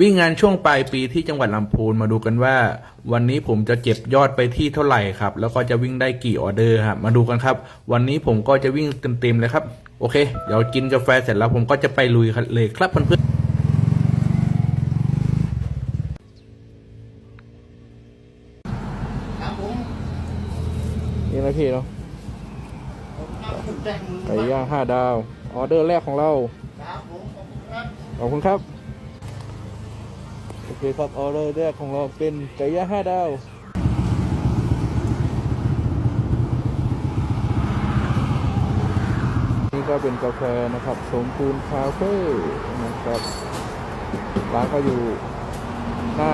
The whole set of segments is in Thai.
วิ่งงานช่วงปลายปีที่จังหวัดลำพูนมาดูกันว่า วันนี้ผมจะเก็บยอดไปที่เท่าไหร่ครับ แล้วก็จะวิ่งได้กี่ออเดอร์ครับมาดูกันครับ วันนี้ผมก็จะวิ่งเต็มๆเลยครับ โอเค เดี๋ยวกินกาแฟเสร็จแล้วผมก็จะไปลุยเลยครับเพื่อนๆครับผมนี่นะพี่เนาะครับผมแจ้งมือไก่ย่างห้าดาว ออเดอร์แรกของเราครับผมขอบคุณครับขอบคุณครับ โอเคครับออเดอร์แรกของเราเป็นไก่ย่างห้าดาวนี่ก็เป็นกาแฟนะครับ สมบูณคาเฟ่นะครับร้านก็อยู่หน้า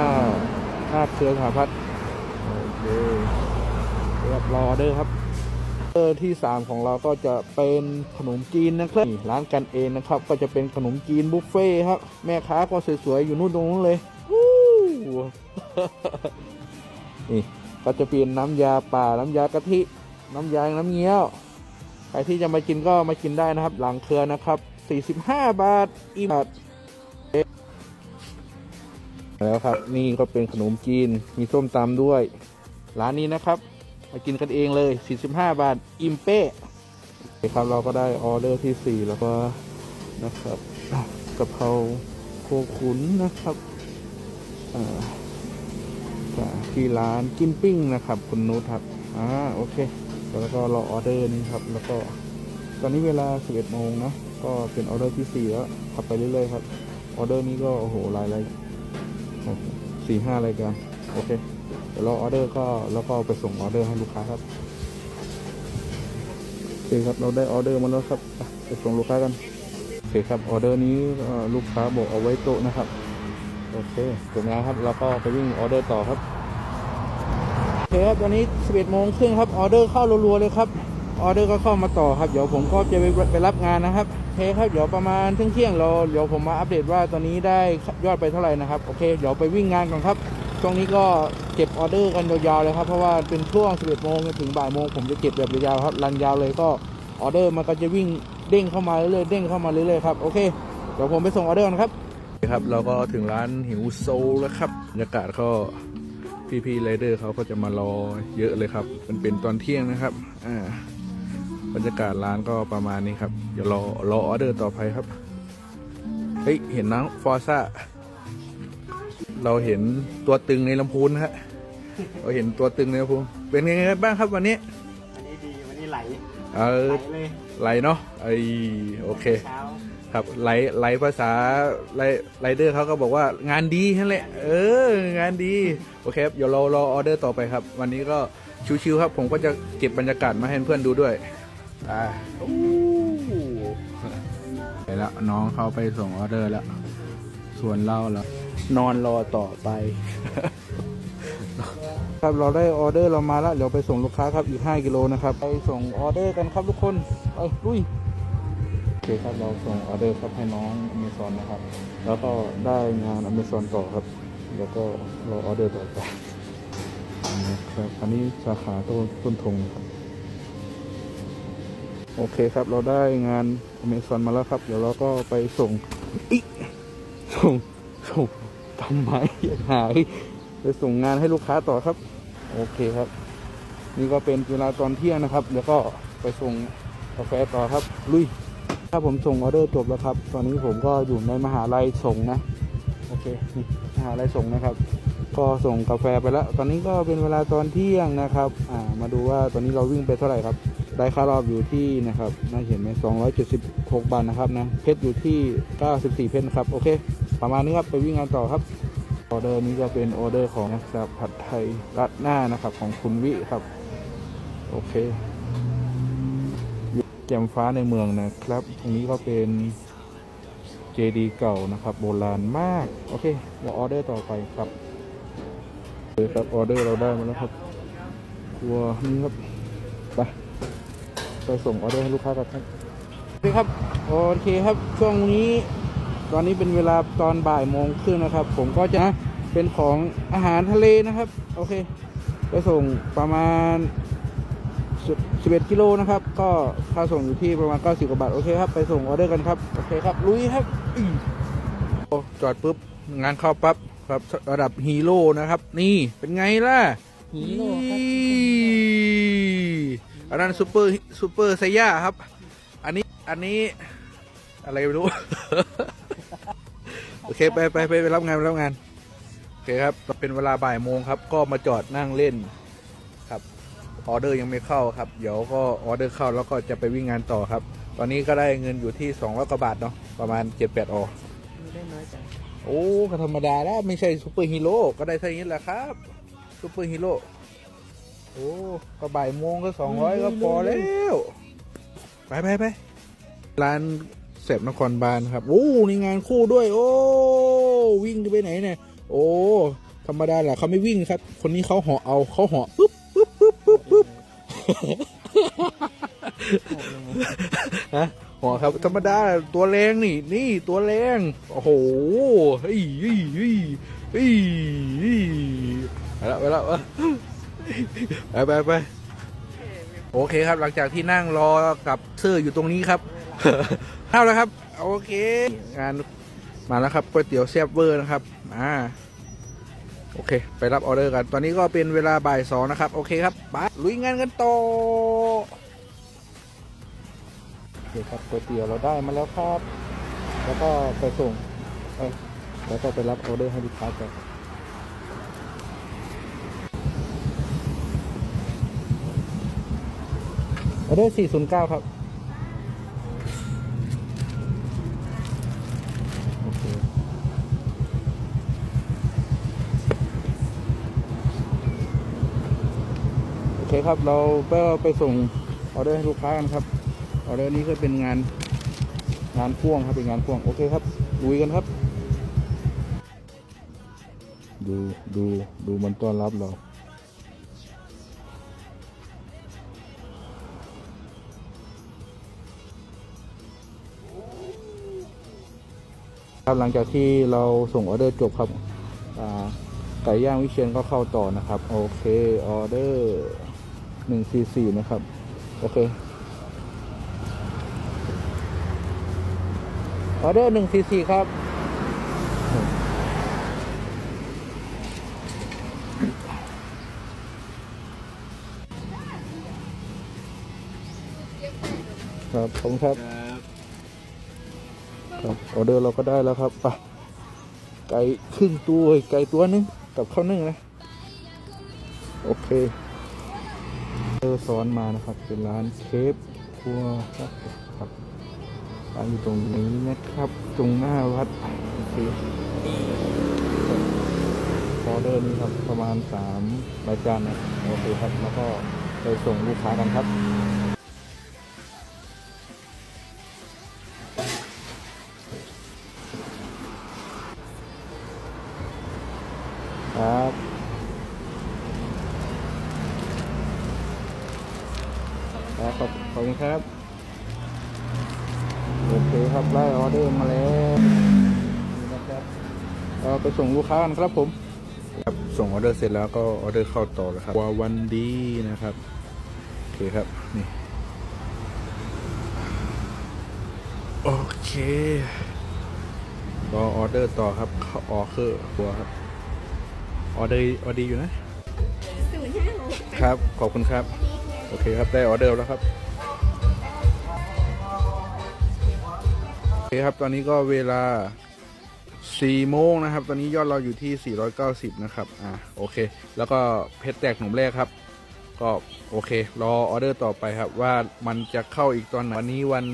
หน้าเครือสหพัฒน์โอเคเรียบรอเดอร์ครับออเดอร์ที่ 3 ของเราก็จะเป็นขนมจีนนะครับร้านกันเองนะครับ ก็จะเป็นขนมจีนบุฟเฟ่ต์ครับ แม่ค้าก็สวยๆ อยู่นู่นตรงนู้นเลย นี่ก็จะเป็นน้ำยาป่าน้ำยากะทิ น้ำยาน้ำเงี้ยว ใครที่จะมากินก็มากินได้นะครับ หลังเครือนะครับ 45 บาทอีบาทแล้วครับ นี่ก็เป็นขนมจีนมีส้มตำด้วย ร้านนี้นะครับ มากินกันเองเลย 45 บาท อิ่มเป้ครับเราก็ได้ออเดอร์ที่ 4 แล้วก็นะครับกะเพราโคขุนนะครับ ที่ร้านกิมปิ้งนะครับ คุณนุชครับอ่าโอเค แล้วก็รอออเดอร์นี้ครับ แล้วก็ตอนนี้เวลา 11โมงนะ ก็เป็นออเดอร์ที่ 4 แล้วขับไปเรื่อยๆครับ ออเดอร์นี้ก็ โอ้โหหลายรายโอ้โหสี่ห้ารายการ โอเค เดี๋ยวรอออเดอร์ก็แล้วก็ไปส่งออเดอร์ให้ลูกค้าครับโอเคครับ เราได้ออเดอร์มาแล้วครับอะไปส่งลูกค้ากันโอเคครับ ออเดอร์นี้ลูกค้าบอกเอาไว้โต๊ะนะครับ โอเคจบแล้วครับแล้วก็ไปวิ่งออเดอร์ต่อครับโอเคครับตอนนี้ 11โมงครึ่งครับออเดอร์เข้ารัวๆเลยครับออเดอร์ก็เข้ามาต่อครับเดี๋ยวผมก็จะไปไปรับงานนะครับโอเคครับเดี๋ยวประมาณเที่ยงๆเราเดี๋ยวผมมาอัปเดตว่าตอนนี้ได้ยอดไปเท่าไหร่นะครับโอเคเดี๋ยวไปวิ่งงานก่อนครับช่วงนี้ก็เก็บออเดอร์กันยาวๆเลยครับเพราะว่าเป็นช่วง 11โมงถึงบ่ายโมงผมจะเก็บแบบยาวๆครับรันยาวเลยก็ออเดอร์มันก็จะวิ่งเด้งเข้ามาเรื่อยๆเด้งเข้ามาเรื่อยๆครับโอเคเดี๋ยวผมไปส่งออเดอร์นะครับ ครับเราก็ถึงร้านหิวโซลแล้วครับบรรยากาศก็พี่ๆไรเดอร์เขาก็จะมารอเยอะเลยครับ มันเป็นตอนเที่ยงนะครับอ่าบรรยากาศร้านก็ประมาณนี้ครับเดี๋ยวรอรอออเดอร์ต่อไปครับเฮ้ยเห็นน้องฟอร์ซ่าเราเห็นตัวตึงในลำพูนนะฮะเราเห็นตัวตึงในลำพูนเป็นยังไงบ้างครับวันนี้วันนี้ดีวันนี้ไหลเออไหลเลยไหลเนาะไอโอเคเช้า ครับไหลไหลภาษาไรไรเดอร์เขาก็บอกว่างานดีนั่นแหละเอองานดี โอเคครับเดี๋ยวเรารอออเดอร์ต่อไปครับ วันนี้ก็ชิวๆครับ ผมก็จะเก็บบรรยากาศมาให้เพื่อนดูด้วยอ่าไปแล้วน้องเขาไปส่งออเดอร์แล้ว ส่วนเราแล้วนอนรอต่อไป ครับเราได้ออเดอร์เรามาแล้วเดี๋ยวไปส่งลูกค้าครับอีก 5 กิโลนะครับ ไปส่งออเดอร์กันครับทุกคนไปลุย คครับเราส่งออเดอร์ครับให้น้องอเมซอนนะครับ แล้วก็ได้งานอเมซอนต่อครับ แล้วก็รอออเดอร์ต่อไปนะครับอันนี้สาขาต้นต้นทงครับ โอเคครับเราได้งานอเมซอนมาแล้วครับ เดี๋ยวเราก็ไปส่งอิส่งส่งทำไมหายไปส่งงานให้ลูกค้าต่อครับ โอเคครับ นี่ก็เป็นเวลาตอนเที่ยงนะครับ เดี๋ยวก็ไปส่งกาแฟต่อครับ ลุย ถ้าผมส่งออเดอร์จบแล้วครับ ตอนนี้ผมก็อยู่ในมหาลัยส่งนะ โอเคนี่มหาลัยส่งนะครับ ก็ส่งกาแฟไปแล้ว ตอนนี้ก็เป็นเวลาตอนเที่ยงนะครับ อ่า มาดูว่าตอนนี้เราวิ่งไปเท่าไหร่ครับ ได้ค่ารอบอยู่ที่นะครับน่าเห็นไหม276บหกบาทนะครับนะ เพชรอยู่ที่94เพชรนครับ โอเค ประมาณนี้ครับ ไปวิ่งงานต่อครับ ออเดอร์นี้ก็เป็นออเดอร์ของนะครับผัดไทยรัดหน้านะครับของคุณวิครับ โอเค จมฟ้าในเมืองนะครับ ตรงนี้ก็เป็นเจดีเก่านะครับ โบราณมาก โอเคมาออเดอร์ต่อไปครับเลยครับออเดอร์เราได้มาแล้วครับครัวนี่ครับไปไปส่งออเดอร์ให้ลูกค้ากันครับโอเคครับโอเคครับช่วงนี้ ตอนนี้เป็นเวลาตอนบ่ายโมงครึ่งนะครับ ผมก็จะเป็นของอาหารทะเลนะครับ โอเค ไปส่งประมาณ 11กิโลนะครับ ก็ค่าส่งอยู่ที่ประมาณ 90 กว่าบาท โอเคครับ ไปส่งออเดอร์กันครับ โอเคครับ ลุยครับอื้อโอ้จอดปุ๊บ งานเข้าปั๊บครับระดับฮีโร่นะครับ นี่เป็นไงล่ะฮีโร่ครับนี่อันนั้นซูเปอร์ซูเปอร์ไซย่าครับ อันนี้อันนี้อะไรไม่รู้ โอเคไปไปไปไปรับงานไปรับงาน โอเคครับเป็นเวลาบ่ายโมงครับ ก็มาจอดนั่งเล่นครับ ออเดอร์ยังไม่เข้าครับ เดี๋ยวก็ออเดอร์เข้าแล้วก็จะไปวิ่งงานต่อครับ ตอนนี้ก็ได้เงินอยู่ที่200กว่าบาทเนาะประมาณ7-8ออไม่ได้น้อยจังโอ้ก็ธรรมดาแล้วไม่ใช่ซูเปอร์ฮีโร่ก็ได้เท่านี้แหละครับซูเปอร์ฮีโร่โอ้ก็บ่ายโมงก็200ก็พอแล้วไปไปไปร้านเสพนครบาลครับโอ้นี่งานคู่ด้วย โอ้วิ่งไปไหนเนี่ยโอ้ธรรมดาแหละเขาไม่วิ่งครับ คนนี้เขาเหาะเอาเขาเหาะปุ๊บปุ๊บปุ๊บปุ๊บปุ๊บ ฮะหาะครับธรรมดาตัวแรงนี่ นี่ตัวแรงโอ้โหเฮ้ยเฮ้ยเฮ้ยเฮ้ยไปแล้วไปแล้วไปไปไปโอเคครับหลังจากที่นั่งรอกับเสื้ออยู่ตรงนี้ครับเข้าแล้วครับ โอเค งานมาแล้วครับก๋วยเตี๋ยวแซ่บเวอร์นะครับ อ่า โอเค ไปรับออเดอร์กัน ตอนนี้ก็เป็นเวลาบ่ายสองนะครับ โอเคครับไปลุยงานกันต่อโอเคครับก๋วยเตี๋ยวเราได้มาแล้วครับ แล้วก็ไปส่งเอ้ยแล้วก็ไปรับออเดอร์ให้ลูกค้ากันออเดอร์409 ครับ โอเค โอ เคครับ เราก็ไปส่งออเดอร์ให้ลูกค้ากันครับ ออเดอร์นี้ก็เป็นงานงานพ่วงครับเป็นงานพ่วง โอเคครับลุยกันครับ ดูดูดูมันต้อนรับเราครับหลังจากที่เราส่งออเดอร์จบครับไก่ย่างวิเชียนก็เข้าต่อนะครับ โอเค ออเดอร์ หนึ่งสี่สี่นะครับ โอเค ออเดอร์หนึ่งสี่สี่ครับ ครับขอบคุณครับ ครับ ออเดอร์เราก็ได้แล้วครับไปไก่ครึ่งตัวไก่ตัวหนึงกับข้าวนึ่งนะ โอเค เออซ้อนมานะครับ เป็นร้านเคฟครัวครับครับร้านอยู่ตรงนี้นะครับ ตรงหน้าวัดโอเคออเดอร์นี้ครับประมาณสามรายการนะโอเคครับ แล้วก็ไปส่งลูกค้ากันครับ ขอบขอบคุณครับ โอเคครับได้ออเดอร์มาแล้วนี่นะครับเราไปส่งลูกค้ากันครับผมครับส่งออเดอร์เสร็จแล้วก็ออเดอร์เข้าต่อแล้วครับวาวันดีนะครับโอเคครับนี่โอเครอออเดอร์ต่อครับเข้าออคือตัวครับออเดอร์ออดีอยู่นะ ศูนย์ห้าหก ครับ ขอบคุณครับ โอเคครับได้ออเดอร์แล้วครับโอเคครับตอนนี้ก็เวลา4โมงนะครับ ตอนนี้ยอดเราอยู่ที่ 490 นะครับ อ่าโอเค แล้วก็เพชรแตกหนุ่มแรกครับ ก็โอเค รอออเดอร์ต่อไปครับ ว่ามันจะเข้าอีกตอนไหนวันนี้วัน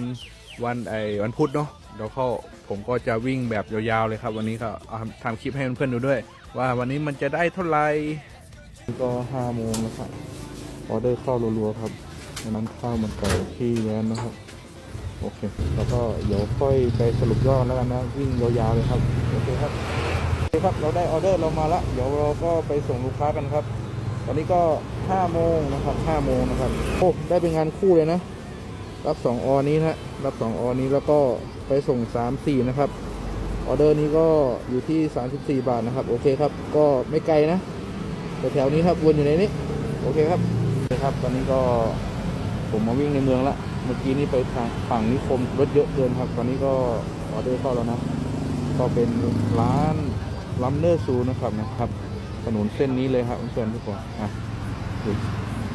วันไอวันพุธเนาะเดี๋ยวเข้าผมก็จะวิ่งแบบยาวๆเลยครับ วันนี้ก็เอาทำคลิปให้เพื่อนๆดูด้วย ว่าวันนี้มันจะได้เท่าไหร่ก็ห้าโมงแล้วครับ ออเดอร์เข้ารัวๆครับดังนั้นข้าวมันไก่ที่แว้นนะครับ โอเค แล้วก็เดี๋ยวค่อยไปสรุปยอดแล้วกันนะวิ่งยาวๆเลยครับ โอเคครับโอเคครับ เราได้ออเดอร์เรามาละเดี๋ยวเราก็ไปส่งลูกค้ากันครับ ตอนนี้ก็ห้าโมงนะครับห้าโมงนะครับ โอ้ได้เป็นงานคู่เลยนะ รับสองออนี้นะฮะรับสองออนี้แล้วก็ไปส่งสามสี่นะครับ ออเดอร์นี้ก็อยู่ที่ 34 บาทนะครับ โอเคครับ ก็ไม่ไกลนะแถวๆนี้ครับวนอยู่ในนี้ โอเคครับ ครับ ตอนนี้ก็ผมมาวิ่งในเมืองละเมื่อกี้นี้ไปทางฝั่งนิคมรถเยอะเกินครับ ตอนนี้ก็ออเดอร์เข้าแล้วนะ ก็เป็นร้านลัมเนอร์ซูนะครับนะครับถนนเส้นนี้เลยครับเพื่อนทุกคนอะอยู่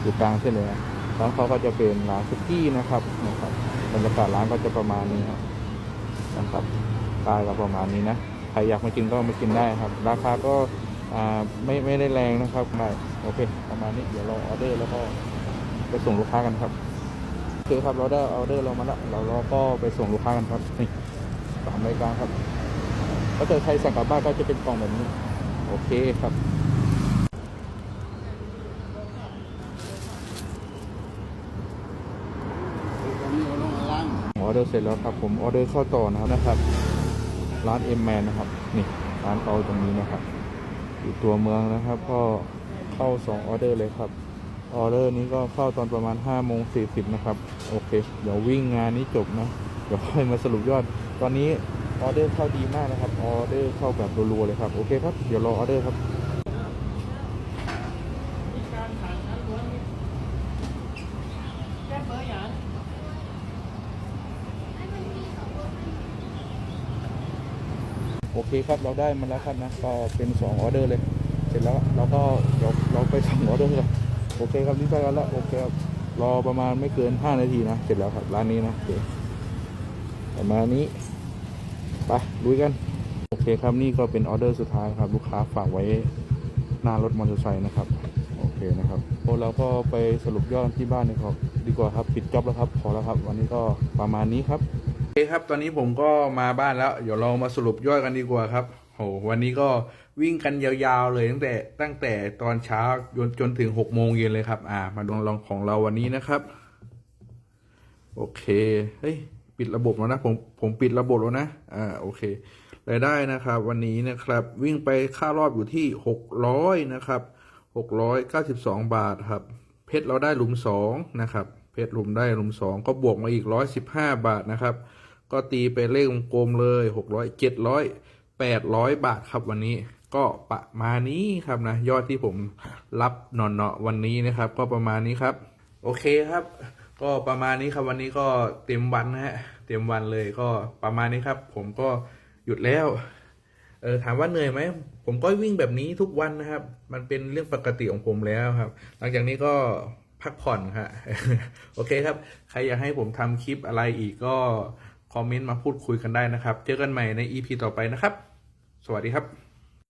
อยู่กลางเส้นเลยนะร้านเขาก็จะเป็นร้านซุกี้นะครับนะครับบรรยากาศร้านก็จะประมาณนี้ครับนะครับตายก็ประมาณนี้นะใครอยากมากินก็มากินได้ครับ ราคาก็ ไม่ไม่ได้แรงนะครับได้โอเค ประมาณนี้เดี๋ยวเราออเดอร์แล้วก็ไปส่งลูกค้ากันครับโอเคครับเราได้ออเดอร์เรามาแล้วเราเราก็ไปส่งลูกค้ากันครับนี่สามรายการครับถ้าเกิดใครสั่งกลับบ้านก็จะเป็นกล่องแบบนี้ โอเคครับออเดอร์เสร็จแล้วครับผมออเดอร์เข้าต่อนะครับร้านเอ็มแมนนะครับ นี่ร้านเขาตรงนี้นะครับ อยู่ตัวเมืองนะครับ ก็เข้าสองออเดอร์เลยครับออเดอร์นี้ก็เข้าตอนประมาณ5้าโมงสีนะครับ โอเค เดี๋ยววิ่งงานนี้จบนะ เดี๋ยวค่อยมาสรุปยอด ตอนนี้ออเดอร์เข้าดีมากนะครับ ออเดอร์เข้าแบบรัวๆเลยครับ โอเคครับ เดี๋ยวรอออเดอร์ครับ โอเคครับเราได้มาแล้วครับนะก็เป็น2ออเดอร์เลย เสร็จแล้วเราก็เดี๋ยวเราไปส่งออเดอร์กันโอเคครับนี่ไปกันแล้วโอเคครับรอประมาณไม่เกิน 5 นาทีนะ เสร็จแล้วครับ ร้านนี้นะโอเคประมาณนี้ไปลุยกัน โอเคครับนี่ก็เป็นออเดอร์สุดท้ายครับ ลูกค้าฝากไว้หน้ารถมอเตอร์ไซค์นะครับ โอเคนะครับพวกเราก็ไปสรุปยอดที่บ้านดีกว่าดีกว่าครับ ปิดจ็อบแล้วครับ พอแล้วครับ วันนี้ก็ประมาณนี้ครับ คครับ ตอนนี้ผมก็มาบ้านแล้ว เดี๋ยวเรามาสรุปยอดกันดีกว่าครับโหวันนี้ก็วิ่งกันยาวๆเลยตั้งแต่ตั้งแต่ตอนเช้าจนจนถึงหกโมงเย็นเลยครับ อ่า มาดูลองของเราวันนี้นะครับ โอเคเฮ้ยปิดระบบแล้วนะผมผมปิดระบบแล้วนะ อ่าโอเครายได้นะครับ วันนี้นะครับ วิ่งไปค่ารอบอยู่ที่หกร้อยนะครับหกร้อยเก้าสิบสองบาทครับ เพชรเราได้หลุมสองนะครับ เพชรหลุมได้หลุมสองก็บวกมาอีกร้อยสิบห้าบาทนะครับ ก็ตีเป็นเลขกลมๆเลยหกร้อยเจ็ดร้อยแปดร้อยบาทครับวันนี้ก็ประมาณนี้ครับนะยอดที่ผมรับหนอนเนาะวันนี้นะครับ ก็ประมาณนี้ครับ โอเคครับ ก็ประมาณนี้ครับวันนี้ก็เต็มวันนะฮะเต็มวันเลยก็ประมาณนี้ครับ ผมก็หยุดแล้วเออถามว่าเหนื่อยไหมผมก็วิ่งแบบนี้ทุกวันนะครับ มันเป็นเรื่องปกติของผมแล้วครับ หลังจากนี้ก็พักผ่อนครับโอเคครับ ใครอยากให้ผมทำคลิปอะไรอีกก็ คอมเมนต์มาพูดคุยกันได้นะครับ เจอกันใหม่ใน EP ต่อไปนะครับ สวัสดีครับ